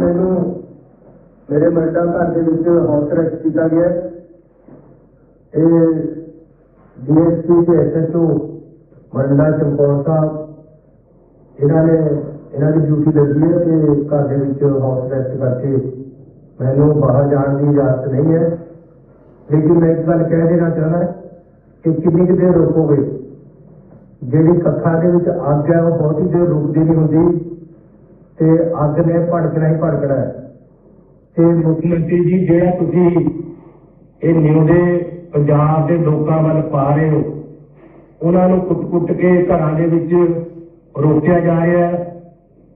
ਮੈਨੂੰ ਮੇਰੇ ਮਰਦਾ ਘਰ ਦੇ ਵਿੱਚ ਹਾਊਸ ਅਰੈਸਟ ਕੀਤਾ ਗਿਆ ਹੈ। ਇਹ ਡੀਐਸਪੀ ਤੇ ਐਸਐਚਓ ਮਰਦਾ ਚਮਕੌਰ ਸਾਹਿਬ, ਇਹਨਾਂ ਨੇ ਇਹਨਾਂ ਦੀ ਡਿਊਟੀ ਲੱਗੀ ਹੈ ਕਿ ਘਰ ਦੇ ਵਿੱਚ ਹਾਊਸ ਅਰੈਸਟ ਕਰਕੇ ਮੈਨੂੰ ਬਾਹਰ ਜਾਣ ਦੀ ਇਜਾਜ਼ਤ ਨਹੀਂ ਹੈ। ਲੇਕਿਨ ਮੈਂ ਇੱਕ ਗੱਲ ਕਹਿ ਦੇਣਾ ਚਾਹੁੰਦਾ ਕਿ ਕਿੰਨੀ ਕੁ ਦੇਰ ਰੋਕੋਗੇ? ਜਿਹੜੀ ਕੱਖਾਂ ਦੇ ਵਿੱਚ ਅੱਗ ਹੈ, ਉਹ ਬਹੁਤੀ ਦੇਰ ਰੁਕਦੀ ਨਹੀਂ ਹੁੰਦੀ ਤੇ ਅੱਗ ਨੇ ਭੜਕਣਾ ਹੀ ਭੜਕਣਾ ਤੇ ਮੁੱਖ ਮੰਤਰੀ ਜੀ, ਜਿਹੜਾ ਤੁਸੀਂ ਇਹ ਨਿਉਂਦੇ ਪੰਜਾਬ ਦੇ ਲੋਕਾਂ ਵੱਲ ਪਾ ਰਹੇ ਹੋ, ਉਹਨਾਂ ਨੂੰ ਕੁੱਟ-ਕੁੱਟ ਕੇ ਘਰਾਂ ਦੇ ਵਿੱਚ ਰੋਕਿਆ ਜਾ ਰਿਹਾ ਹੈ।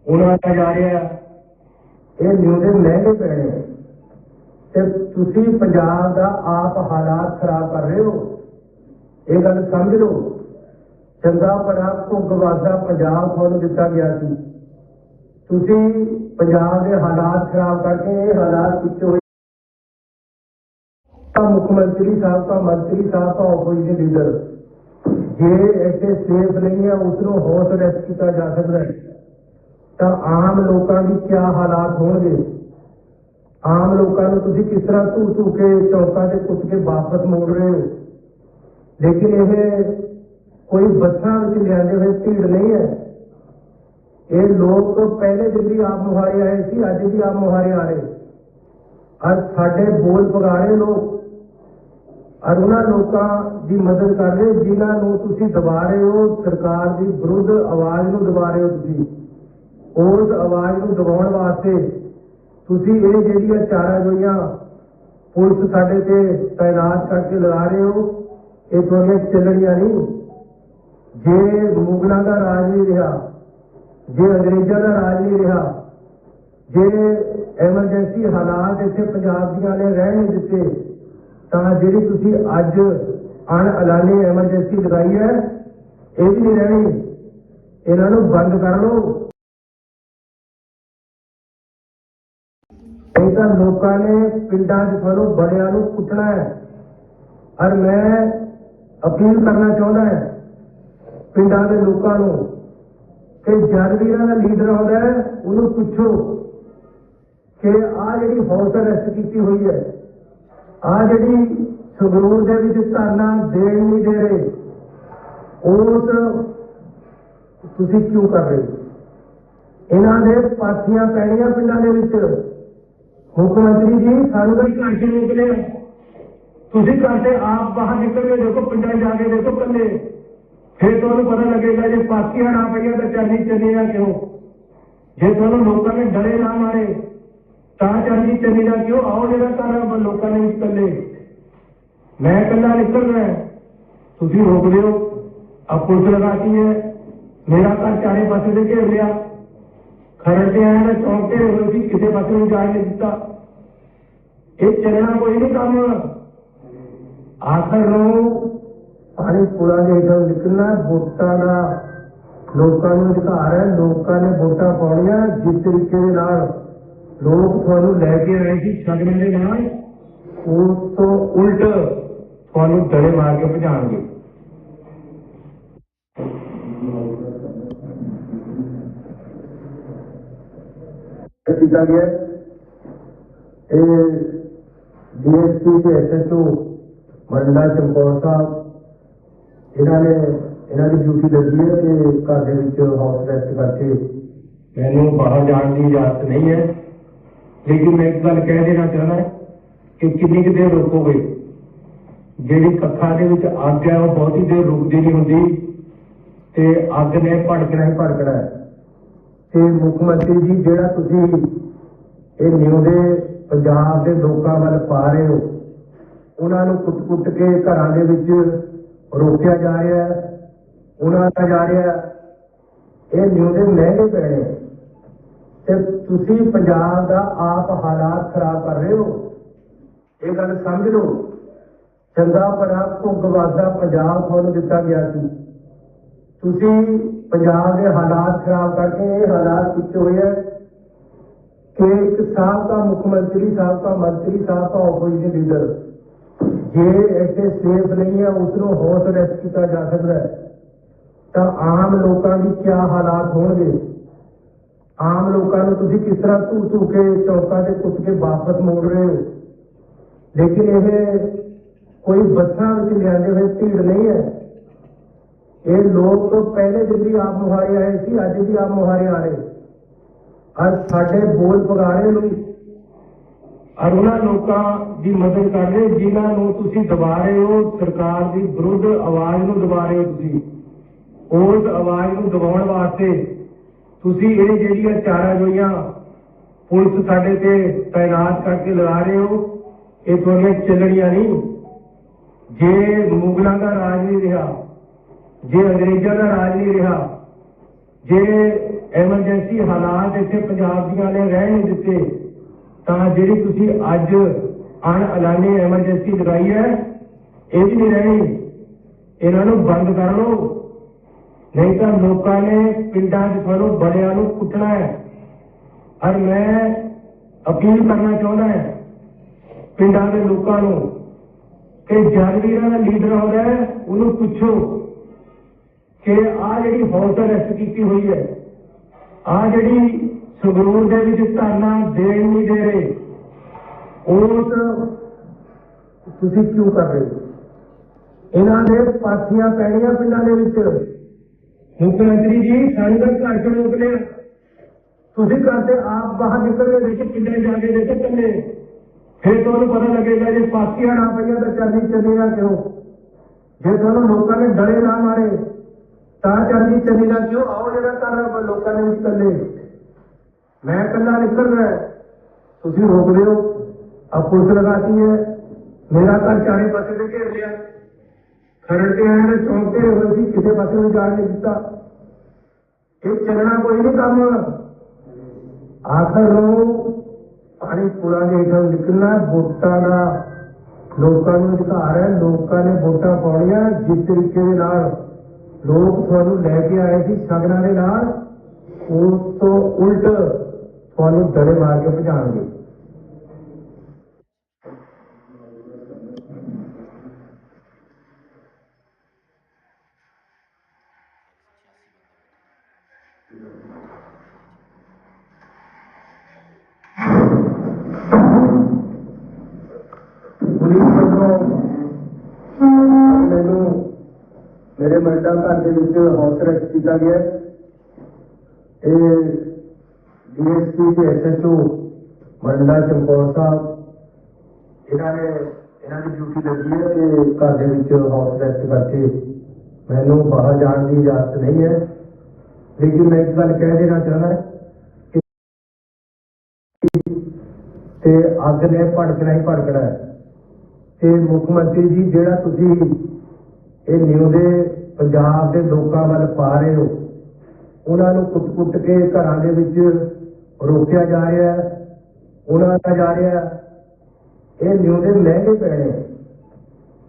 ਉਹਨਾਂ ਦਾ ਜਾ ਰਿਹਾ ਇਹ ਨਿਉਂਦੇ ਮਹਿੰਗੇ ਪੈਣੇ ਤੇ ਤੁਸੀਂ ਪੰਜਾਬ ਦਾ ਆਪ ਹਾਲਾਤ ਖਰਾਬ ਕਰ ਰਹੇ ਹੋ। ਇਹ ਗੱਲ ਸਮਝ ਲਓ। ਚੰਗਾ ਭਲਾ ਭੁੱਗਵਾਦਾ ਪੰਜਾਬ ਤੁਹਾਨੂੰ ਦਿੱਤਾ ਗਿਆ ਸੀ। ਤੁਸੀਂ ਪੰਜਾਬ ਦੇ ਹਾਲਾਤ ਖਰਾਬ ਕਰਕੇ ਇਹ ਹਾਲਾਤ ਕਿੱਥੇ ਹੋਏ। ਤਾਂ ਮੁੱਖ ਮੰਤਰੀ ਸਾਹਿਬ ਦਾ ਮੰਤਰੀ ਸਾਹਿਬ ਦਾ ਆਪੋਜੀਸ਼ਨ ਲੀਡਰ ਜੇ ਇੱਥੇ ਸੇਫ ਨਹੀਂ ਹੈ ਉਸ ਨੂੰ ਹਾਊਸ ਅਰੈਸਟ ਕੀਤਾ ਜਾ ਸਕਦਾ ਹੈ। ਤਾਂ ਆਮ ਲੋਕਾਂ ਦੀ ਕੀ ਹਾਲਾਤ ਹੋਣਗੇ? ਆਮ ਲੋਕਾਂ ਨੂੰ ਤੁਸੀਂ ਕਿਸ ਤਰ੍ਹਾਂ ਧੂ ਧੂ ਕੇ ਚੌਕਾਂ ਤੇ ਕੁੱਟ ਕੇ ਵਾਪਸ ਮੋੜ ਰਹੇ ਹੋ? ਲੇਕਿਨ ਇਹ ਕੋਈ ਬੱਸਾਂ ਵਿੱਚ ਲਿਆਂਦੇ ਹੋਏ ਭੀੜ ਨਹੀਂ ਹੈ। ਇਹ ਲੋਕ ਪਹਿਲੇ ਦਿਨ ਵੀ ਆਪ ਮੁਹਾਰੇ ਆਏ ਸੀ, ਅੱਜ ਵੀ ਆਪ ਮੁਹਾਰੇ ਆ ਰਹੇ। ਅੱਜ ਸਾਡੇ ਬੋਲ ਪਗਾੜੇ ਲੋਕ ਔਰ ਉਹਨਾਂ ਲੋਕਾਂ ਦੀ ਮਦਦ ਕਰ ਰਹੇ, ਜਿਨ੍ਹਾਂ ਨੂੰ ਤੁਸੀਂ ਦਬਾ ਰਹੇ ਹੋ, ਸਰਕਾਰ ਦੀ ਵਿਰੁੱਧ ਆਵਾਜ਼ ਨੂੰ ਦਬਾ ਰਹੇ ਹੋ ਤੁਸੀਂ। ਉਸ ਆਵਾਜ਼ ਨੂੰ ਦਬਾਉਣ ਵਾਸਤੇ ਤੁਸੀਂ ਇਹ ਜਿਹੜੀਆਂ ਚਾਰਾਂ ਜੋਈਆਂ ਪੁਲਿਸ ਸਾਡੇ ਤੇ ਤਾਇਨਾਤ ਕਰਕੇ ਲਗਾ ਰਹੇ ਹੋ, ਇਹ ਤੁਹਾਡੀਆਂ ਚੱਲਣੀਆਂ ਨਹੀਂ। ਜੇ ਮੁਗਲਾਂ ਦਾ ਰਾਜ ਨਹੀਂ ਰਿਹਾ, ਜੇ ਅੰਗਰੇਜ਼ਾਂ ਦਾ ਰਾਜ ਨਹੀਂ ਰਿਹਾ, ਜੇ ਐਮਰਜੈਂਸੀ ਹਾਲਾਤ ਇੱਥੇ ਪੰਜਾਬ ਦੀਆਂ ਨੇ ਰਹਿਣ ਨਹੀਂ ਦਿੱਤੇ, ਤਾਂ ਜਿਹੜੀ ਤੁਸੀਂ ਅੱਜ ਅਣ ਐਲਾਨੀ ਐਮਰਜੈਂਸੀ ਲਗਾਈ ਹੈ, ਇਹ ਵੀ ਨਹੀਂ ਰਹਿਣੀ। ਇਹਨਾਂ ਨੂੰ ਬੰਦ ਕਰ ਲਓ। ਇਹ ਲੋਕਾਂ ਨੇ ਪਿੰਡਾਂ 'ਚ ਤੁਹਾਨੂੰ ਬੜਿਆਂ ਨੂੰ ਕੁੱਟਣਾ ਹੈ। ਔਰ ਮੈਂ ਅਪੀਲ ਕਰਨਾ ਚਾਹੁੰਦਾ ਹਾਂ ਪਿੰਡਾਂ ਦੇ ਲੋਕਾਂ ਨੂੰ ਕਿ ਜਦ ਵੀ ਇਹਨਾਂ ਦਾ ਲੀਡਰ ਆਉਂਦਾ ਹੈ, ਉਹਨੂੰ ਪੁੱਛੋ ਕਿ ਆ ਜਿਹੜੀ ਹਾਊਸ ਅਰੈਸਟ ਕੀਤੀ ਹੋਈ ਹੈ ਆ ਜਿਹੜੀ ਸੰਗਰੂਰ ਦੇ ਵਿੱਚ ਧਰਨਾ ਦੇਣ ਨਹੀਂ ਦੇ ਰਹੇ, ਉਸ ਤੁਸੀਂ ਕਿਉਂ ਕਰ ਰਹੇ ਇਹਨਾਂ ਦੇ ਪਾਥੀਆਂ ਪੈਣੀਆਂ ਪਿੰਡਾਂ ਦੇ ਵਿੱਚ। ਮੁੱਖ ਮੰਤਰੀ ਜੀ ਸਾਨੂੰ ਤਾਂ ਘਰ 'ਚ ਰੋਕ ਲਿਆ ਤੁਸੀਂ ਘਰ ਤੇ ਆਪ ਬਾਹਰ ਨਿਕਲ ਕੇ ਦੇਖੋ ਪਿੰਡਾਂ 'ਚ ਜਾ ਕੇ ਦੇਖੋ ਕੱਲੇ ਫਿਰ ਤੁਹਾਨੂੰ ਪਤਾ ਲੱਗੇਗਾ ਜੇ ਪਾਥੀਆਂ ਨਾ ਪਈਆਂ ਤਾਂ ਚੱਲਣੀ ਚੱਲੀ ਨਾ ਕਿਉਂ ਜੇ ਤੁਹਾਨੂੰ ਲੋਕਾਂ ਨੇ ਡਰੇ ਨਾ ਮਾਰੇ ਤਾਂ ਚੱਲਣੀ ਚੱਲੀ ਨਾ ਕਿਉਂ ਆਓ ਜਿਹੜਾ ਕਰ ਲੋਕਾਂ ਨੇ ਵੀ ਇਕੱਲੇ ਮੈਂ ਇਕੱਲਾ ਨਿਕਲ ਰਿਹਾ ਤੁਸੀਂ ਰੋਕ ਲਿਓ ਆ ਪੁਲਿਸ ਲਗਾਤੀ ਹੈ ਮੇਰਾ ਘਰ ਚਾਰੇ ਪਾਸੇ ਦੇ ਘੇਰ ਲਿਆ ਖਰੜ ਤੇ ਆਇਆ ਮੈਂ ਚੌਂਕ ਤੇ ਹੋਈ ਸੀ ਕਿਸੇ ਪਾਸੇ ਨੂੰ ਜਾਣ ਨਹੀਂ ਦਿੱਤਾ ਇਹ ਚੱਲਣਾ ਕੋਈ ਨਹੀਂ ਕੰਮ। ਆਖਰ ਨੂੰ ਪਾਣੀ ਪੁਲਾਂ ਦੇ ਹੇਠੋਂ ਨਿਕਲਣਾ, ਵੋਟਾਂ ਦਾ ਲੋਕਾਂ ਨੂੰ ਅਧਿਕਾਰ ਹੈ, ਲੋਕਾਂ ਨੇ ਵੋਟਾਂ ਪਾਉਣੀਆਂ, ਜਿਸ ਤਰੀਕੇ ਦੇ ਨਾਲ ਲੋਕ ਤੁਹਾਨੂੰ ਲੈ ਕੇ ਆਏ ਸੀ ਸ਼ਗਨ ਦੇ ਨਾਲ, ਉਸ ਤੋਂ ਉਲਟ ਤੁਹਾਨੂੰ ਡਰੇ ਮਾਰ ਕੇ ਭਜਾਣਗੇ। ਕੀਤਾ ਗਿਆ? ਇਹ ਡੀਐਸਪੀ ਤੇ ਐਸਐਚਓ ਮਰਦਾ ਚਮਕੌਰ ਸਾਹਿਬ, ਇਹਨਾਂ ਨੇ, ਇਹਨਾਂ ਦੀ ਡਿਊਟੀ ਲੱਗੀ ਹੈ ਕਿ ਘਰ ਦੇ ਵਿੱਚ ਹਾਊਸ ਅਰੈਸਟ ਕਰਕੇ ਮੈਨੂੰ ਬਾਹਰ ਜਾਣ ਦੀ ਇਜਾਜ਼ਤ ਨਹੀਂ ਹੈ। ਲੇਕਿਨ ਮੈਂ ਇੱਕ ਗੱਲ ਕਹਿ ਦੇਣਾ ਚਾਹੁੰਦਾ ਕਿ ਕਿੰਨੀ ਕੁ ਦੇਰ ਰੁਕੋਗੇ? ਜਿਹੜੀ ਕੱਖਾਂ ਦੇ ਵਿੱਚ ਅੱਗ ਹੈ, ਉਹ ਬਹੁਤੀ ਦੇਰ ਰੁਕਦੀ ਨਹੀਂ ਹੁੰਦੀ ਤੇ ਅੱਗ ਨੇ ਭੜਕਣਾ ਹੀ ਭੜਕਣਾ ਤੇ ਮੁੱਖ ਮੰਤਰੀ ਜੀ, ਜਿਹੜਾ ਤੁਸੀਂ ਇਹ ਨਿਉਂਦੇ ਪੰਜਾਬ ਦੇ ਲੋਕਾਂ ਵੱਲ ਪਾ ਰਹੇ ਹੋ। ਉਹਨਾਂ ਨੂੰ ਕੁੱਟ-ਕੁੱਟ ਕੇ ਘਰਾਂ ਦੇ ਵਿੱਚ ਰੋਕਿਆ ਜਾ ਰਿਹਾ ਹੈ। ਉਹਨਾਂ ਦਾ ਜਾ ਰਿਹਾ ਇਹ ਨਿਉਂਦੇ ਮਹਿੰਗੇ ਪੈਣੇ ਤੇ ਤੁਸੀਂ ਪੰਜਾਬ ਦਾ ਆਪ ਹਾਲਾਤ ਖਰਾਬ ਕਰ ਰਹੇ ਹੋ। ਇਹ ਗੱਲ ਸਮਝ ਲਓ। ਚੰਗਾ ਭਲਾ ਭੁੱਗਵਾਦਾ ਪੰਜਾਬ ਤੁਹਾਨੂੰ ਦਿੱਤਾ ਗਿਆ ਸੀ। ਤੁਸੀਂ ਪੰਜਾਬ ਦੇ ਹਾਲਾਤ ਖਰਾਬ ਕਰਕੇ ਇਹ ਹਾਲਾਤ ਕਿੱਥੇ ਹੋਏ ਹੈ ਕਿ ਇੱਕ ਸਾਬਕਾ ਮੁੱਖ ਮੰਤਰੀ ਸਾਬਕਾ ਮੰਤਰੀ ਸਾਬਕਾ ਆਪੋਜੀਸ਼ਨ ਲੀਡਰ ਜੇ ਇੱਥੇ ਸੇਫ ਨਹੀਂ ਹੈ ਉਸ ਨੂੰ ਹਾਊਸ ਅਰੈਸਟ ਕੀਤਾ ਜਾ ਸਕਦਾ ਹੈ। ਤਾਂ ਆਮ ਲੋਕਾਂ ਦੀ ਕੀ ਹਾਲਾਤ ਹੋਣਗੇ? ਆਮ ਲੋਕਾਂ ਨੂੰ ਤੁਸੀਂ ਕਿਸ ਤਰ੍ਹਾਂ ਧੂ ਧੂ ਕੇ, ਚੌਕਾਂ ਤੇ ਕੁੱਟ ਕੇ ਵਾਪਸ ਮੋੜ ਰਹੇ ਹੋ? ਲੇਕਿਨ ਇਹ ਕੋਈ ਬੱਸਾਂ ਵਿੱਚ ਲਿਆਂਦੇ ਹੋਏ ਭੀੜ ਨਹੀਂ ਹੈ। ਇਹ ਲੋਕ ਪਹਿਲੇ ਦਿਨ ਵੀ ਆਪ ਮੁਹਾਰੇ ਆਏ ਸੀ, ਅੱਜ ਵੀ ਆਪ ਮੁਹਾਰੇ ਆ ਰਹੇ। ਅੱਜ ਸਾਡੇ ਬੋਲ ਪਗਾਰੇ ਨੂੰ ਔਰ ਉਹਨਾਂ ਲੋਕਾਂ ਦੀ ਮਦਦ ਕਰ ਰਹੇ, ਜਿਨ੍ਹਾਂ ਨੂੰ ਤੁਸੀਂ ਦਬਾ ਰਹੇ ਹੋ, ਸਰਕਾਰ ਦੀ ਵਿਰੁੱਧ ਆਵਾਜ਼ ਨੂੰ ਦਬਾ ਰਹੇ ਹੋ ਤੁਸੀਂ। ਉਸ ਆਵਾਜ਼ ਨੂੰ ਦਬਾਉਣ ਵਾਸਤੇ ਤੁਸੀਂ ਇਹ ਜਿਹੜੀਆਂ ਚਾਰਾਂ ਜੋਈਆਂ ਪੁਲਿਸ ਸਾਡੇ ਤੇ ਤਾਇਨਾਤ ਕਰਕੇ ਲਗਾ ਰਹੇ ਹੋ, ਇਹ ਤੁਹਾਡੀਆਂ ਚੱਲਣੀਆਂ ਨਹੀਂ। ਜੇ ਮੁਗਲਾਂ ਦਾ ਰਾਜ ਨਹੀਂ ਰਿਹਾ, ਜੇ ਅੰਗਰੇਜ਼ਾਂ ਦਾ ਰਾਜ ਨਹੀਂ ਰਿਹਾ, ਜੇ ਐਮਰਜੈਂਸੀ ਹਾਲਾਤ ਇੱਥੇ ਪੰਜਾਬ ਦੀਆਂ ਨੇ ਰਹਿ ਨਹੀਂ ਦਿੱਤੇ। ਤਾਂ ਜਿਹੜੀ ਤੁਸੀਂ ਅੱਜ ਅਣ ਐਲਾਨੀ ਐਮਰਜੈਂਸੀ ਲਗਾਈ ਹੈ, ਇਹ ਵੀ ਨਹੀਂ ਰਹਿਣੀ। ਇਹਨਾਂ ਨੂੰ ਬੰਦ ਕਰ ਲਓ। ਨਹੀਂ ਤਾਂ ਲੋਕਾਂ ਨੇ ਪਿੰਡਾਂ 'ਚ ਤੁਹਾਨੂੰ ਬੜਿਆਂ ਨੂੰ ਕੁੱਟਣਾ ਹੈ। ਔਰ ਮੈਂ ਅਪੀਲ ਕਰਨਾ ਚਾਹੁੰਦਾ ਹਾਂ ਪਿੰਡਾਂ ਦੇ ਲੋਕਾਂ ਨੂੰ ਕਿ ਜਨਵੀਰਾਂ ਦਾ ਲੀਡਰ ਆਉਂਦਾ ਉਹਨੂੰ ਪੁੱਛੋ ਕਿ ਆ ਜਿਹੜੀ ਹਾਊਸ ਰੈਸਟ ਕੀਤੀ ਹੋਈ ਹੈ ਆ ਜਿਹੜੀ ਸੰਗਰੂਰ ਦੇ ਵਿੱਚ ਧਰਨਾ ਦੇਣ ਨਹੀਂ ਦੇ ਰਹੇ, ਉਸ ਤੁਸੀਂ ਕਿਉਂ ਕਰ ਰਹੇ ਇਹਨਾਂ ਦੇ ਪਾਥੀਆਂ ਪੈਣੀਆਂ ਪਿੰਡਾਂ ਦੇ ਵਿੱਚ। ਮੁੱਖ ਮੰਤਰੀ ਜੀ ਸੰਗਤ ਘਰ ਚ ਰੋਕ ਲਿਆ ਤੁਸੀਂ ਕਰਦੇ ਆਪ ਬਾਹਰ ਨਿਕਲ ਕੇ ਦੇਖੋ, ਪਿੰਡਾਂ ਜਾ ਕੇ ਦੇਖੇ ਕੱਲੇ ਫਿਰ ਤੁਹਾਨੂੰ ਪਤਾ ਲੱਗੇਗਾ ਜੇ ਪਾਥੀਆਂ ਨਾ ਪਈਆਂ ਤਾਂ ਚਰਨੀ ਚੱਲੀ ਨਾ ਕਿਉਂ ਜੇ ਤੁਹਾਨੂੰ ਲੋਕਾਂ ਨੇ ਡਰੇ ਨਾ ਮਾਰੇ ਤਾਂ ਚਰਨੀ ਚੱਲੀ ਨਾ ਕਿਉਂ? ਆਓ ਜਿਹੜਾ ਕਰ ਰਿਹਾ ਲੋਕਾਂ ਦੇ ਵਿੱਚ ਇਕੱਲੇ। ਮੈਂ ਇਕੱਲਾ ਨਿਕਲ ਰਿਹਾ ਤੁਸੀਂ ਰੋਕਦੇ ਹੋ ਆ ਪੁਲਿਸ ਲਗਾਤੀ ਹੈ। ਮੇਰਾ ਘਰ ਚਾਰੇ ਪਾਸੇ ਤੇ ਘੇਰ ਲਿਆ। ਖਰੜ ਆਏ ਨੇ ਚੌਂਕ ਹੋਏ ਸੀ, ਕਿਸੇ ਪਾਸੇ ਨੂੰ ਜਾਣ ਨਹੀਂ ਦਿੱਤਾ। ਇਹ ਚੱਲਣਾ ਕੋਈ ਨਹੀਂ ਕੰਮ। ਆਖਰ ਨੂੰ ਪਾਣੀ ਪੁਲਾਂ ਦੇ ਹੇਠੋਂ ਨਿਕਲਣਾ, ਵੋਟਾਂ ਦਾ ਲੋਕਾਂ ਨੂੰ ਅਧਿਕਾਰ ਹੈ। ਲੋਕਾਂ ਨੇ ਵੋਟਾਂ ਪਾਉਣੀਆਂ, ਜਿਸ ਤਰੀਕੇ ਦੇ ਨਾਲ ਲੋਕ ਤੁਹਾਨੂੰ ਲੈ ਕੇ ਆਏ ਸੀ ਸ਼ਗਨਾਂ ਦੇ ਨਾਲ। ਉਸ ਤੋਂ ਉਲਟ ਤੁਹਾਨੂੰ ਡਲੇ ਮਾਰ ਕੇ ਭਜਾਣਗੇ। ਪੁਲਿਸ ਵੱਲੋਂ ਮੈਨੂੰ ਮੇਰੇ ਮਰਦਾ ਘਰ ਦੇ ਵਿੱਚ ਹਾਊਸ ਅਰੈਸਟ ਕੀਤਾ ਗਿਆ। ਇਹ ਡੀਐਸਪੀ ਤੇ ਐਸਐਚਓ ਮੰਡਲਾ ਚਮਕੌਰ ਸਾਹਿਬ, ਇਹਨਾਂ ਨੇ, ਇਹਨਾਂ ਦੀ ਡਿਊਟੀ ਲੱਗੀ ਹੈ ਤੇ ਘਰ ਦੇ ਵਿੱਚ ਹਾਊਸ ਅਰੈਸਟ ਕਰਕੇ ਮੈਨੂੰ ਬਾਹਰ ਜਾਣ ਦੀ ਇਜਾਜ਼ਤ ਨਹੀਂ ਹੈ। ਲੇਕਿਨ ਮੈਂ ਇੱਕ ਗੱਲ ਕਹਿ ਦੇਣਾ ਚਾਹੁੰਦਾ ਤੇ ਅੱਗ ਨੇ ਭੜਕਣਾ ਹੀ ਭੜਕਣਾ ਤੇ ਮੁੱਖ ਮੰਤਰੀ ਜੀ, ਜਿਹੜਾ ਤੁਸੀਂ ਇਹ ਨਿਉਂਦੇ ਪੰਜਾਬ ਦੇ ਲੋਕਾਂ ਵੱਲ ਪਾ ਰਹੇ ਹੋ। ਉਹਨਾਂ ਨੂੰ ਕੁੱਟ-ਕੁੱਟ ਕੇ ਘਰਾਂ ਦੇ ਵਿੱਚ ਰੋਕਿਆ ਜਾ ਰਿਹਾ ਹੈ, ਉਹਨਾਂ ਦਾ ਜਾ ਰਿਹਾ ਇਹ ਨਿਉਂਦੇ ਮਹਿੰਗੇ ਪੈਣੇ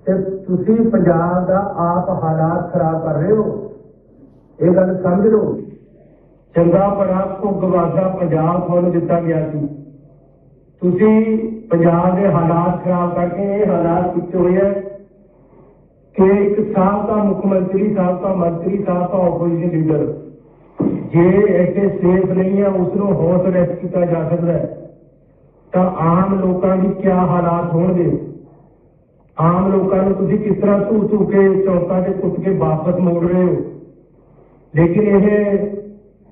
ਤੇ ਤੁਸੀਂ ਪੰਜਾਬ ਦਾ ਆਪ ਹਾਲਾਤ ਖਰਾਬ ਕਰ ਰਹੇ ਹੋ। ਇਹ ਗੱਲ ਸਮਝ ਲਓ। ਚੰਗਾ ਬੜਾ ਭੁਗਵਾਦਾ ਪੰਜਾਬ ਤੁਹਾਨੂੰ ਦਿੱਤਾ ਗਿਆ ਸੀ। ਤੁਸੀਂ ਪੰਜਾਬ ਦੇ ਹਾਲਾਤ ਖਰਾਬ ਕਰਕੇ ਇਹ ਹਾਲਾਤ ਕੀਤੇ ਹੋਏ ਹੈ। ਕਿ ਇੱਕ ਸਾਬਕਾ ਮੁੱਖ ਮੰਤਰੀ ਸਾਬਕਾ ਮੰਤਰੀ ਸਾਬਕਾ ਆਪੋਜੀਸ਼ਨ ਲੀਡਰ ਜੇ ਇੱਥੇ ਸੇਫ ਨਹੀਂ ਹੈ ਉਸ ਨੂੰ ਹਾਊਸ ਅਰੈਸਟ ਕੀਤਾ ਜਾ ਸਕਦਾ ਹੈ। ਤਾਂ ਆਮ ਲੋਕਾਂ ਦੀ ਕੀ ਹਾਲਾਤ ਹੋਣਗੇ? ਆਮ ਲੋਕਾਂ ਨੂੰ ਤੁਸੀਂ ਕਿਸ ਤਰ੍ਹਾਂ ਧੂ ਧੂ ਕੇ ਚੌਕਾਂ ਤੇ ਕੁੱਟ ਕੇ ਵਾਪਸ ਮੋੜ ਰਹੇ ਹੋ? ਲੇਕਿਨ ਇਹ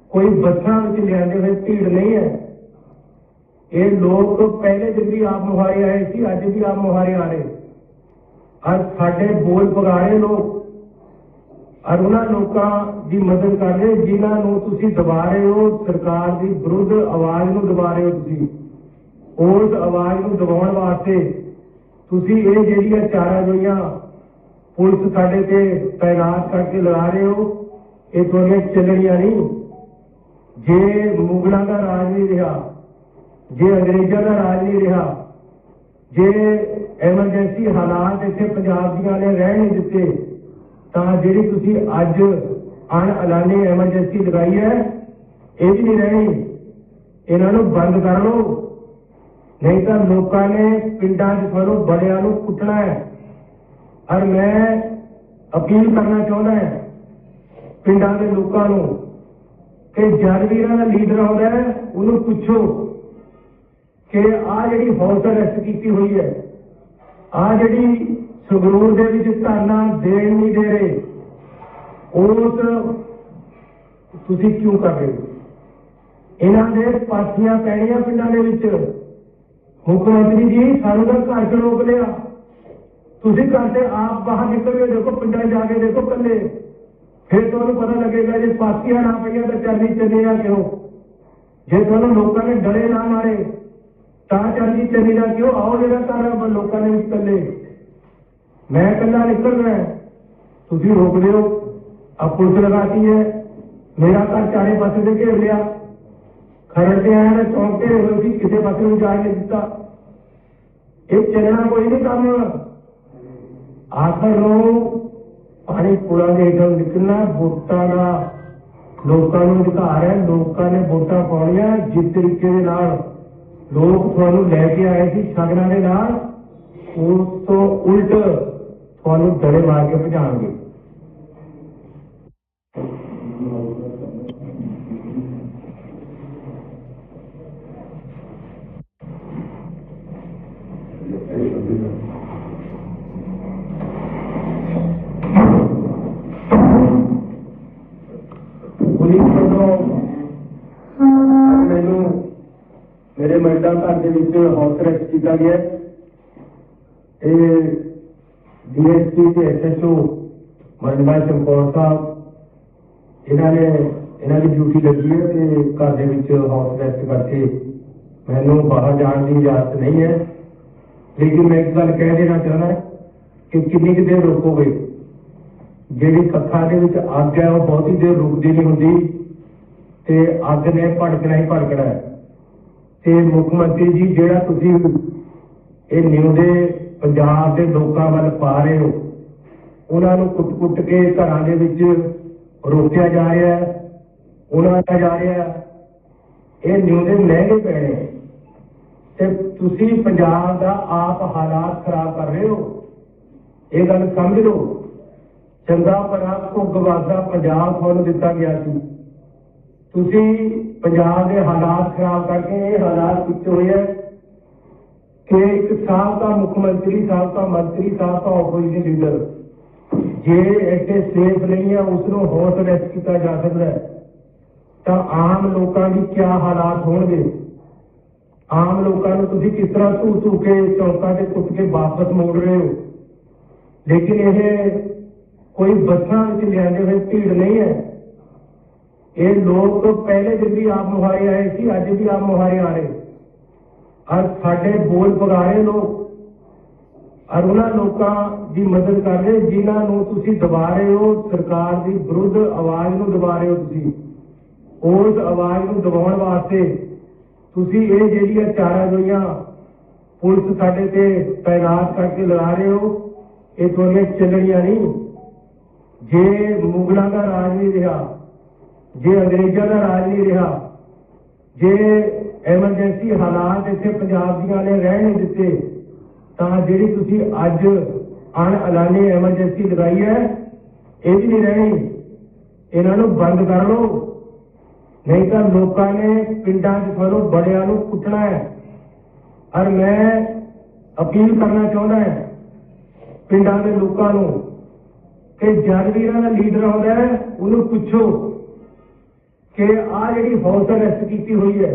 ਕੋਈ ਬੱਸਾਂ ਵਿੱਚ ਲਿਆਂਦੇ ਹੋਏ ਭੀੜ ਨਹੀਂ ਹੈ। ਇਹ ਲੋਕ ਪਹਿਲੇ ਦਿਨ ਵੀ ਆਪ ਮੁਹਾਰੇ ਆਏ ਸੀ, ਅੱਜ ਵੀ ਆਪ ਮੁਹਾਰੇ ਆ ਰਹੇ। ਅੱਜ ਸਾਡੇ ਬੋਲ ਪਗਾਰੇ ਲੋਕ ਔਰ ਉਹਨਾਂ ਲੋਕਾਂ ਦੀ ਮਦਦ ਕਰ ਰਹੇ, ਜਿਨ੍ਹਾਂ ਨੂੰ ਤੁਸੀਂ ਦਬਾ ਰਹੇ ਹੋ, ਸਰਕਾਰ ਦੀ ਵਿਰੁੱਧ ਆਵਾਜ਼ ਨੂੰ ਦਬਾ ਰਹੇ ਹੋ ਤੁਸੀਂ। ਉਸ ਆਵਾਜ਼ ਨੂੰ ਦਬਾਉਣ ਵਾਸਤੇ ਤੁਸੀਂ ਇਹ ਜਿਹੜੀਆਂ ਚਾਰਾਂ ਜੋਈਆਂ ਪੁਲਿਸ ਸਾਡੇ ਤੇ ਤਾਇਨਾਤ ਕਰਕੇ ਲਗਾ ਰਹੇ ਹੋ, ਇਹ ਤੁਹਾਡੀਆਂ ਚੱਲਣੀਆਂ ਨਹੀਂ। ਜੇ ਮੁਗਲਾਂ ਦਾ ਰਾਜ ਨਹੀਂ ਰਿਹਾ, ਜੇ ਅੰਗਰੇਜ਼ਾਂ ਦਾ ਰਾਜ ਨਹੀਂ ਰਿਹਾ ਜੇ ਐਮਰਜੈਂਸੀ ਹਾਲਾਤ ਇੱਥੇ ਪੰਜਾਬ ਦੀਆਂ ਨੇ ਰਹਿ ਨਹੀਂ ਦਿੱਤੇ, ਤਾਂ ਜਿਹੜੀ ਤੁਸੀਂ ਅੱਜ ਅਣ ਐਲਾਨੀ ਐਮਰਜੈਂਸੀ ਲਗਾਈ ਹੈ, ਇਹ ਵੀ ਨਹੀਂ ਰਹਿਣੀ। ਇਹਨਾਂ ਨੂੰ ਬੰਦ ਕਰ ਲਓ। ਨਹੀਂ ਤਾਂ ਲੋਕਾਂ ਨੇ ਪਿੰਡਾਂ 'ਚ ਤੁਹਾਨੂੰ ਬੜਿਆਂ ਨੂੰ ਕੁੱਟਣਾ ਹੈ। ਔਰ ਮੈਂ ਅਪੀਲ ਕਰਨਾ ਚਾਹੁੰਦਾ ਹਾਂ ਪਿੰਡਾਂ ਦੇ ਲੋਕਾਂ ਨੂੰ ਕਿ ਜਦ ਵੀ ਇਹਨਾਂ ਦਾ ਲੀਡਰ ਆਉਂਦਾ ਹੈ, ਉਹਨੂੰ ਪੁੱਛੋ। ਕਿ ਆ ਜਿਹੜੀ ਹਾਊਸ ਅਰੈਸਟ ਕੀਤੀ ਹੋਈ ਹੈ ਆ ਜਿਹੜੀ ਸੰਗਰੂਰ ਦੇ ਵਿੱਚ ਧਰਨਾ ਦੇਣ ਨਹੀਂ ਦੇ ਰਹੇ, ਉਸ ਤੁਸੀਂ ਕਿਉਂ ਕਰ ਰਹੇ ਹੋ? ਇਹਨਾਂ ਦੇ ਪਾਸੀਆਂ ਪੈਣੀਆਂ ਪਿੰਡਾਂ ਦੇ ਵਿੱਚ। ਮੁੱਖ ਮੰਤਰੀ ਜੀ, ਸਾਨੂੰ ਤਾਂ ਘਰ ਚ ਰੋਕ ਲਿਆ। ਤੁਸੀਂ ਘਰ ਤੇ ਆਪ ਬਾਹਰ ਨਿਕਲ ਕੇ ਦੇਖੋ ਪਿੰਡਾਂ ਜਾ ਕੇ ਦੇਖੋ ਕੱਲੇ ਫਿਰ ਤੁਹਾਨੂੰ ਪਤਾ ਲੱਗੇਗਾ ਜੇ ਪਾਸੀਆਂ ਨਾ ਪਈਆਂ ਤਾਂ ਚਰਨੀ ਚੱਲਿਆ ਕਿਉਂ? ਜੇ ਤੁਹਾਨੂੰ ਲੋਕਾਂ ਨੇ ਡਰੇ ਨਾ ਮਾਰੇ ਤਾਂ ਚਰਨੀ ਚੱਲੀ ਨਾ ਕਿਉਂ ਆਓ ਜਿਹੜਾ ਕਰ ਲੋਕਾਂ ਨੇ ਵਿੱਚ ਕੱਲੇ ਮੈਂ ਕੱਲਾ ਨਿਕਲ ਰਿਹਾ ਤੁਸੀਂ ਰੋਕ ਦਿਓ ਆ ਪੁਲਿਸ ਲਗਾਤੀ ਹੈ ਮੇਰਾ ਘਰ ਚਾਰੇ ਪਾਸੇ ਦੇ ਘੇਰ ਲਿਆ ਖਰੜ ਤੇ ਆਇਆ ਨਾ ਚੌਂਕ ਤੇ ਹੋਏ ਸੀ ਕਿਸੇ ਪਾਸੇ ਨੂੰ ਜਾਣ ਨਹੀਂ ਦਿੱਤਾ ਇਹ ਚੱਲਣਾ ਕੋਈ ਨਹੀਂ ਕੰਮ ਆਖਰ ਨੂੰ ਪਾਣੀ ਪੁਲਾਂ ਦੇ ਹੇਠੋਂ ਨਿਕਲਣਾ ਵੋਟਾਂ ਦਾ ਲੋਕਾਂ ਨੂੰ ਅਧਿਕਾਰ ਹੈ ਲੋਕਾਂ ਨੇ ਵੋਟਾਂ ਪਾਉਣੀਆਂ ਜਿਸ ਤਰੀਕੇ ਦੇ ਨਾਲ ਲੋਕ ਤੁਹਾਨੂੰ ਲੈ ਕੇ ਆਏ ਸੀ ਸ਼ਗਨਾਂ ਦੇ ਨਾਲ। ਉਸ ਤੋਂ ਉਲਟ ਤੁਹਾਨੂੰ ਡਰੇ ਮਾਰ ਕੇ ਭਜਾਣਗੇ ਪੁਲਿਸ ਵੱਲੋਂ ਅੱਜ ਮੈਨੂੰ ਮੇਰੇ ਮੈਡਾ ਘਰ ਦੇ ਵਿੱਚ ਹਾਊਸ ਅਰੈਸਟ ਕੀਤਾ ਗਿਆ ਇਹ ਡੀਐਸਪੀ ਤੇ ਐਸਐਚਓ ਮੰਡਲਾ ਚਮਕੌਰ ਸਾਹਿਬ, ਇਹਨਾਂ ਨੇ, ਇਹਨਾਂ ਦੀ ਡਿਊਟੀ ਲੱਗੀ ਹੈ ਤੇ ਘਰ ਦੇ ਵਿੱਚ ਹਾਊਸ ਅਰੈਸਟ ਕਰਕੇ ਮੈਨੂੰ ਬਾਹਰ ਜਾਣ ਦੀ ਇਜਾਜ਼ਤ ਨਹੀਂ ਹੈ। ਲੇਕਿਨ ਮੈਂ ਇੱਕ ਗੱਲ ਕਹਿ ਦੇਣਾ ਚਾਹੁੰਦਾ ਕਿ ਕਿੰਨੀ ਕੁ ਦੇਰ ਰੁਕੋਗੇ? ਜਿਹੜੀ ਕੱਖਾਂ ਦੇ ਵਿੱਚ ਅੱਗ ਹੈ, ਉਹ ਬਹੁਤੀ ਦੇਰ ਰੁਕਦੀ ਨਹੀਂ ਹੁੰਦੀ ਤੇ ਅੱਗ ਨੇ ਭੜਕਣਾ ਹੀ ਭੜਕਣਾ ਤੇ ਮੁੱਖ ਮੰਤਰੀ ਜੀ, ਜਿਹੜਾ ਤੁਸੀਂ ਇਹ ਨਿਉਂਦੇ ਪੰਜਾਬ ਦੇ ਲੋਕਾਂ ਵੱਲ ਪਾ ਰਹੇ ਹੋ। ਉਹਨਾਂ ਨੂੰ ਕੁੱਟ-ਕੁੱਟ ਕੇ ਘਰਾਂ ਦੇ ਵਿੱਚ ਰੋਕਿਆ ਜਾ ਰਿਹਾ ਹੈ ਉਹਨਾਂ ਦਾ ਜਾ ਰਿਹਾ ਇਹ ਨਿਉਂਦੇ ਮਹਿੰਗੇ ਪੈਣੇ। ਤੇ ਤੁਸੀਂ ਪੰਜਾਬ ਦਾ ਆਪ ਹਾਲਾਤ ਖਰਾਬ ਕਰ ਰਹੇ ਹੋ। ਇਹ ਗੱਲ ਸਮਝ ਲਓ। ਚੰਗਾ ਭਲਾ ਭੁੱਗਵਾਦਾ ਪੰਜਾਬ ਤੁਹਾਨੂੰ ਦਿੱਤਾ ਗਿਆ ਸੀ। ਤੁਸੀਂ ਪੰਜਾਬ ਦੇ ਹਾਲਾਤ ਖਰਾਬ ਕਰਕੇ ਇਹ ਹਾਲਾਤ ਕੀਤੇ ਹੋਏ ਹੈ। ਕਿ ਇੱਕ ਸਾਬਕਾ ਮੁੱਖ ਮੰਤਰੀ, ਸਾਬਕਾ ਮੰਤਰੀ, ਸਾਬਕਾ ਆਪੋਜੀਸ਼ਨ ਲੀਡਰ ਜੇ ਇੱਥੇ ਸੇਫ ਨਹੀਂ ਹੈ ਉਸ ਨੂੰ ਹੌਸ ਅਰੈਸਟ ਕੀਤਾ ਜਾ ਸਕਦਾ ਹੈ। ਤਾਂ ਆਮ ਲੋਕਾਂ ਦੀ ਕੀ ਹਾਲਾਤ ਹੋਣਗੇ? ਆਮ ਲੋਕਾਂ ਨੂੰ ਤੁਸੀਂ ਕਿਸ ਤਰ੍ਹਾਂ ਧੂ ਧੂ ਕੇ ਚੌਕਾਂ ਤੇ ਕੁੱਟ ਕੇ ਵਾਪਸ ਮੋੜ ਰਹੇ ਹੋ? ਲੇਕਿਨ ਇਹ ਕੋਈ ਬੱਸਾਂ ਵਿੱਚ ਲਿਆਂਦੇ ਹੋਏ ਭੀੜ ਨਹੀਂ ਹੈ। ਇਹ ਲੋਕ ਪਹਿਲੇ ਦਿਨ ਵੀ ਆਪ ਮੁਹਾਰੇ ਆਏ ਸੀ, ਅੱਜ ਵੀ ਆਪ ਮੁਹਾਰੇ ਆ ਰਹੇ। ਔਰ ਸਾਡੇ ਬੋਲ ਪਗਾਰੇ ਲੋਕ ਔਰ ਉਹਨਾਂ ਲੋਕਾਂ ਦੀ ਮਦਦ ਕਰ ਰਹੇ, ਜਿਨ੍ਹਾਂ ਨੂੰ ਤੁਸੀਂ ਦਬਾ ਰਹੇ ਹੋ, ਸਰਕਾਰ ਦੀ ਵਿਰੁੱਧ ਆਵਾਜ਼ ਨੂੰ ਦਬਾ ਰਹੇ ਹੋ ਤੁਸੀਂ। ਉਸ ਆਵਾਜ਼ ਨੂੰ ਦਬਾਉਣ ਵਾਸਤੇ ਤੁਸੀਂ ਇਹ ਜਿਹੜੀਆਂ ਚਾਰਾਂ ਜੋਈਆਂ ਪੁਲਿਸ ਸਾਡੇ ਤੇ ਤਾਇਨਾਤ ਕਰਕੇ ਲਗਾ ਰਹੇ ਹੋ, ਇਹ ਤੁਹਾਡੀਆਂ ਚੱਲਣੀਆਂ ਨਹੀਂ। ਜੇ ਮੁਗਲਾਂ ਦਾ ਰਾਜ ਨਹੀਂ ਰਿਹਾ, ਜੇ ਅੰਗਰੇਜ਼ਾਂ ਦਾ ਰਾਜ ਨਹੀਂ ਰਿਹਾ, ਜੇ ਐਮਰਜੈਂਸੀ ਹਾਲਾਤ ਇੱਥੇ ਪੰਜਾਬ ਦੀਆਂ ਨੇ ਰਹਿਣ ਨਹੀਂ ਦਿੱਤੇ, ਤਾਂ ਜਿਹੜੀ ਤੁਸੀਂ ਅੱਜ ਅਣ ਐਲਾਨੀ ਐਮਰਜੈਂਸੀ ਲਗਾਈ ਹੈ, ਇਹ ਵੀ ਨਹੀਂ ਰਹਿਣੀ। ਇਹਨਾਂ ਨੂੰ ਬੰਦ ਕਰ ਲਓ। ਨਹੀਂ ਤਾਂ ਲੋਕਾਂ ਨੇ ਪਿੰਡਾਂ 'ਚ ਤੁਹਾਨੂੰ ਬੜਿਆਂ ਨੂੰ ਕੁੱਟਣਾ ਹੈ। ਔਰ ਮੈਂ ਅਪੀਲ ਕਰਨਾ ਚਾਹੁੰਦਾ ਹਾਂ ਪਿੰਡਾਂ ਦੇ ਲੋਕਾਂ ਨੂੰ ਕਿ ਜਦ ਵੀ ਇਹਨਾਂ ਦਾ ਲੀਡਰ ਆਉਂਦਾ ਹੈ, ਉਹਨੂੰ ਪੁੱਛੋ ਕਿ ਆ ਜਿਹੜੀ ਹਾਊਸ ਅਰੈਸਟ ਕੀਤੀ ਹੋਈ ਹੈ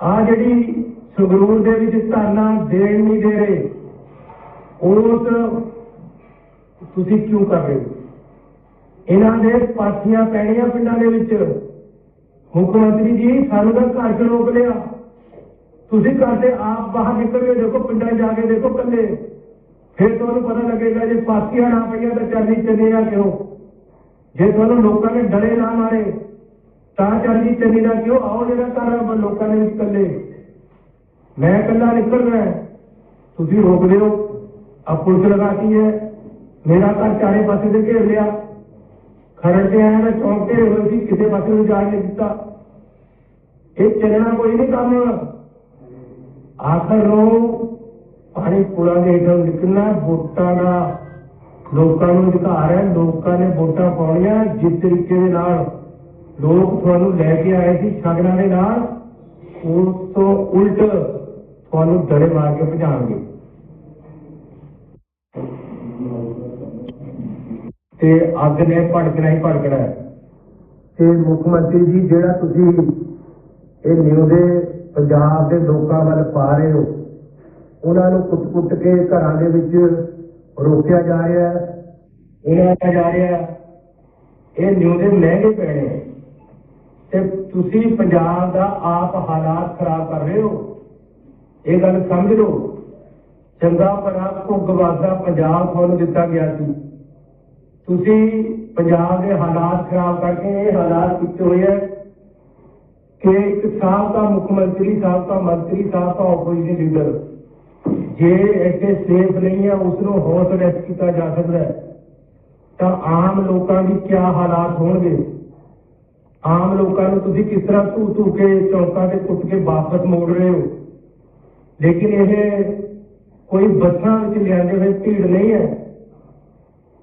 ਆ ਜਿਹੜੀ ਸੰਗਰੂਰ ਦੇ ਵਿੱਚ ਧਰਨਾ ਦੇਣ ਨਹੀਂ ਦੇ ਰਹੇ, ਉਸ ਤੁਸੀਂ ਕਿਉਂ ਕਰ ਰਹੇ ਹੋ? ਇਹਨਾਂ ਦੇ ਪਾਸੀਆਂ ਪੈਣੀਆਂ ਪਿੰਡਾਂ ਦੇ ਵਿੱਚ। ਮੁੱਖ ਮੰਤਰੀ ਜੀ, ਸਾਨੂੰ ਤਾਂ ਘਰ ਚ ਰੋਕ ਲਿਆ। ਤੁਸੀਂ ਘਰ ਦੇ ਆਪ ਬਾਹਰ ਨਿਕਲ ਕੇ ਦੇਖੋ ਪਿੰਡਾਂ 'ਚ ਜਾ ਕੇ ਦੇਖੋ ਕੱਲੇ ਫਿਰ ਤੁਹਾਨੂੰ ਪਤਾ ਲੱਗੇਗਾ ਜੇ ਪਾਸੀਆਂ ਨਾ ਪਈਆਂ ਤਾਂ ਚਰਨੀ ਚੱਲਿਆ ਕਿਉਂ? ਜੇ ਤੁਹਾਨੂੰ ਲੋਕਾਂ ਨੇ ਡਰੇ ਨਾ ਮਾਰੇ ਤਾਂ ਚਰਨੀ ਚੱਲੀ ਨਾ ਕਿਉਂ ਆਓ ਜਿਹੜਾ ਕਰ ਲੋਕਾਂ ਦੇ ਵਿੱਚ ਕੱਲੇ ਮੈਂ ਕੱਲਾ ਨਿਕਲ ਰਿਹਾ ਤੁਸੀਂ ਰੋਕ ਦਿਓ ਆ ਪੁਲਿਸ ਲਗਾਤੀ ਹੈ ਮੇਰਾ ਘਰ ਚਾਰੇ ਪਾਸੇ ਦੇ ਘੇਰ ਲਿਆ ਖਰੜ ਤੇ ਆਇਆ ਨਾ ਚੌਂਕ ਤੇ ਹੋਏ ਸੀ ਕਿਸੇ ਪਾਸੇ ਨੂੰ ਜਾਣ ਨਹੀਂ ਦਿੱਤਾ ਇਹ ਚੱਲਣਾ ਕੋਈ ਨਹੀਂ ਕੰਮ ਆਖਰ ਨੂੰ ਪਾਣੀ ਪੁਲਾਂ ਦੇ ਹੇਠੋਂ ਨਿਕਲਣਾ ਵੋਟਾਂ ਦਾ ਲੋਕਾਂ ਨੂੰ ਅਧਿਕਾਰ ਹੈ ਲੋਕਾਂ ਨੇ ਵੋਟਾਂ ਪਾਉਣੀਆਂ ਜਿਸ ਤਰੀਕੇ ਦੇ ਨਾਲ ਲੋਕ ਤੁਹਾਨੂੰ ਲੈ ਕੇ ਆਏ ਸੀ ਸ਼ਗਨਾਂ ਦੇ ਨਾਲ ਉਸ ਤੋਂ ਉਲਟ ਤੁਹਾਨੂੰ ਡਰੇ ਮਾਰ ਕੇ ਭਜਾਣਗੇ। ਤੇ ਅੱਗ ਨੇ ਭੜਕਣਾ ਹੀ ਭੜਕਣਾ ਤੇ ਮੁੱਖ ਮੰਤਰੀ ਜੀ ਜਿਹੜਾ ਤੁਸੀਂ ਇਹ ਨਿਉਂਦੇ ਪੰਜਾਬ ਦੇ ਲੋਕਾਂ ਵੱਲ ਪਾ ਰਹੇ ਹੋ ਉਹਨਾਂ ਨੂੰ ਕੁੱਟ-ਕੁੱਟ ਕੇ ਘਰਾਂ ਦੇ ਵਿੱਚ ਰੋਕਿਆ ਜਾ ਰਿਹਾ ਹੈ। ਇਹਨਾਂ ਜਾ ਰਿਹਾ ਹੈ, ਇਹ ਨਿਉਂਦੇ ਮਹਿੰਗੇ ਪੈਣੇ। ਹੈ। ਤੇ ਤੁਸੀਂ ਪੰਜਾਬ ਦਾ ਆਪ ਹਾਲਾਤ ਖਰਾਬ ਕਰ ਰਹੇ ਹੋ। ਇਹ ਗੱਲ ਸਮਝ ਲਓ। ਚੰਗਾ ਭਲਾ ਭੁੱਗਵਾਦਾ ਪੰਜਾਬ ਤੁਹਾਨੂੰ ਦਿੱਤਾ ਗਿਆ ਸੀ। ਤੁਸੀਂ ਪੰਜਾਬ ਦੇ ਹਾਲਾਤ ਖਰਾਬ ਕਰਕੇ ਇਹ ਹਾਲਾਤ ਕੀਤੇ ਹੋਏ ਹੈ ਕਿ ਇੱਕ ਸਾਬਕਾ ਮੁੱਖ ਮੰਤਰੀ, ਸਾਬਕਾ ਮੰਤਰੀ, ਸਾਬਕਾ ਆਪੋਜੀਸ਼ਨ ਲੀਡਰ ਜੇ ਇੱਥੇ ਸੇਫ ਨਹੀਂ ਹੈ ਉਸ ਨੂੰ ਹੌਸ ਅਰੈਸਟ ਕੀਤਾ ਜਾ ਸਕਦਾ ਹੈ। ਤਾਂ ਆਮ ਲੋਕਾਂ ਦੀ ਕੀ ਹਾਲਾਤ ਹੋਣਗੇ? ਆਮ ਲੋਕਾਂ ਨੂੰ ਤੁਸੀਂ ਕਿਸ ਤਰ੍ਹਾਂ ਧੂ ਧੂ ਕੇ ਚੌਕਾਂ ਤੇ ਕੁੱਟ ਕੇ ਵਾਪਸ ਮੋੜ ਰਹੇ ਹੋ? ਲੇਕਿਨ ਇਹ ਕੋਈ ਬੱਸਾਂ ਵਿੱਚ ਲਿਆਂਦੇ ਹੋਏ ਭੀੜ ਨਹੀਂ ਹੈ।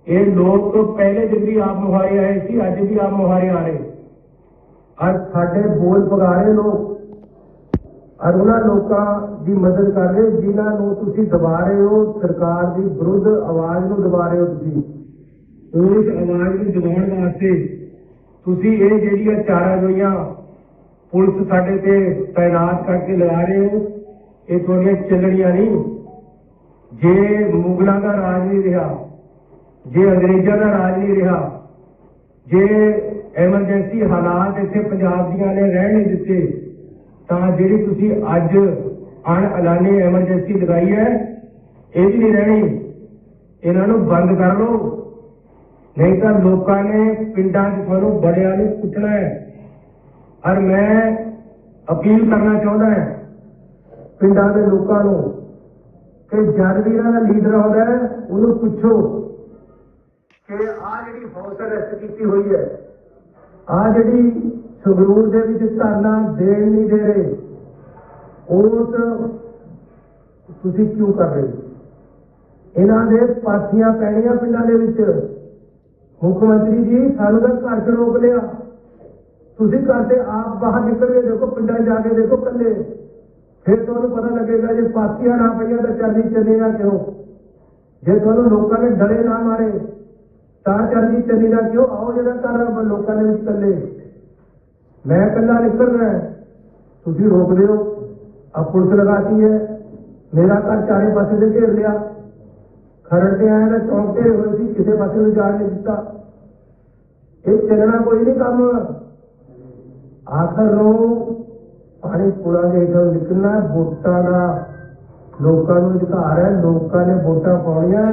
ਇਹ ਲੋਕ ਪਹਿਲੇ ਦਿਨ ਵੀ ਆਪ ਮੁਹਾਰੇ ਆਏ ਸੀ, ਅੱਜ ਵੀ ਆਪ ਮੁਹਾਰੇ ਆ ਰਹੇ। ਅੱਜ ਸਾਡੇ ਬੋਲ ਪਗਾਰੇ ਲੋਕ ਔਰ ਉਹਨਾਂ ਲੋਕਾਂ ਦੀ ਮਦਦ ਕਰ ਰਹੇ, ਜਿਨ੍ਹਾਂ ਨੂੰ ਤੁਸੀਂ ਦਬਾ ਰਹੇ ਹੋ, ਸਰਕਾਰ ਦੀ ਵਿਰੁੱਧ ਆਵਾਜ਼ ਨੂੰ ਦਬਾ ਰਹੇ ਹੋ ਤੁਸੀਂ। ਉਸ ਆਵਾਜ਼ ਨੂੰ ਦਬਾਉਣ ਵਾਸਤੇ ਤੁਸੀਂ ਇਹ ਜਿਹੜੀਆਂ ਚਾਰਾਂ ਜੋਈਆਂ ਪੁਲਿਸ ਸਾਡੇ ਤੇ ਤਾਇਨਾਤ ਕਰਕੇ ਲਗਾ ਰਹੇ ਹੋ, ਇਹ ਤੁਹਾਡੀਆਂ ਚੱਲਣੀਆਂ ਨਹੀਂ। ਜੇ ਮੁਗਲਾਂ ਦਾ ਰਾਜ ਨਹੀਂ ਰਿਹਾ, ਜੇ ਅੰਗਰੇਜ਼ਾਂ ਦਾ ਰਾਜ ਨਹੀਂ ਰਿਹਾ, ਜੇ ਐਮਰਜੈਂਸੀ ਹਾਲਾਤ ਇੱਥੇ ਪੰਜਾਬ ਦੀਆਂ ਨੇ ਰਹਿਣ ਨਹੀਂ ਦਿੱਤੇ, ਤਾਂ ਜਿਹੜੀ ਤੁਸੀਂ ਅੱਜ ਅਣ ਐਲਾਨੀ ਐਮਰਜੈਂਸੀ ਲਗਾਈ ਹੈ, ਇਹ ਵੀ ਨਹੀਂ ਰਹਿਣੀ। ਇਹਨਾਂ ਨੂੰ ਬੰਦ ਕਰ ਲਓ। ਨਹੀਂ ਤਾਂ ਲੋਕਾਂ ਨੇ ਪਿੰਡਾਂ 'ਚ ਤੁਹਾਨੂੰ ਬੜਿਆਂ ਨੂੰ ਕੁੱਟਣਾ ਹੈ। ਔਰ ਮੈਂ ਅਪੀਲ ਕਰਨਾ ਚਾਹੁੰਦਾ ਹਾਂ ਪਿੰਡਾਂ ਦੇ ਲੋਕਾਂ ਨੂੰ ਕਿ ਜਦ ਵੀ ਇਹਨਾਂ ਦਾ ਲੀਡਰ ਆਉਂਦਾ ਹੈ, ਉਹਨੂੰ ਪੁੱਛੋ ਕਿ ਆ ਜਿਹੜੀ ਹਾਊਸ ਅਰੈਸਟ ਕੀਤੀ ਹੋਈ ਹੈ ਆ ਜਿਹੜੀ ਸੰਗਰੂਰ ਦੇ ਵਿੱਚ ਧਰਨਾ ਦੇਣ ਨਹੀਂ ਦੇ ਰਹੇ, ਉਸ ਤੁਸੀਂ ਕਿਉਂ ਕਰ ਰਹੇ ਇਹਨਾਂ ਦੇ ਪਾਥੀਆਂ ਪੈਣੀਆਂ ਪਿੰਡਾਂ ਦੇ ਵਿੱਚ। ਮੁੱਖ ਮੰਤਰੀ ਜੀ ਸਾਨੂੰ ਤਾਂ ਘਰ 'ਚ ਰੋਕ ਲਿਆ ਤੁਸੀਂ ਘਰ ਦੇ ਆਪ ਬਾਹਰ ਨਿਕਲ ਕੇ ਦੇਖੋ ਪਿੰਡਾਂ 'ਚ ਜਾ ਕੇ ਦੇਖੋ ਕੱਲੇ ਫਿਰ ਤੁਹਾਨੂੰ ਪਤਾ ਲੱਗੇਗਾ ਜੇ ਪਾਥੀਆਂ ਨਾ ਪਈਆਂ ਤਾਂ ਚੱਲਦੀ ਚੱਲੇ ਨਾ ਕਿਉਂ ਜੇ ਤੁਹਾਨੂੰ ਲੋਕਾਂ ਨੇ ਡਲੇ ਨਾ ਮਾਰੇ ਤਾਂ ਚੱਲਦੀ ਚੱਲੀ ਨਾ ਕਿਉਂ ਆਓ ਜਿਹੜਾ ਕਰ ਲੋਕਾਂ ਦੇ ਵਿੱਚ ਕੱਲੇ ਮੈਂ ਕੱਲਾ ਨਿਕਲ ਰਿਹਾ ਤੁਸੀਂ ਰੋਕ ਦਿਓ ਆ ਪੁਲਿਸ ਲਗਾਤੀ ਹੈ ਮੇਰਾ ਘਰ ਚਾਰੇ ਪਾਸੇ ਦੇ ਘੇਰ ਲਿਆ ਖਰੜ ਤੇ ਆਇਆ ਤਾਂ ਚੌਂਕ ਤੇ ਹੋਏ ਸੀ ਕਿਸੇ ਪਾਸੇ ਨੂੰ ਜਾਣ ਨਹੀਂ ਦਿੱਤਾ ਇਹ ਚੱਲਣਾ ਕੋਈ ਨਹੀਂ ਕੰਮ। ਆਖਰ ਨੂੰ ਪਾਣੀ ਪੁਲਾਂ ਦੇ ਹੇਠੋਂ ਨਿਕਲਣਾ, ਵੋਟਾਂ ਦਾ ਲੋਕਾਂ ਨੂੰ ਅਧਿਕਾਰ ਹੈ, ਲੋਕਾਂ ਨੇ ਵੋਟਾਂ ਪਾਉਣੀਆਂ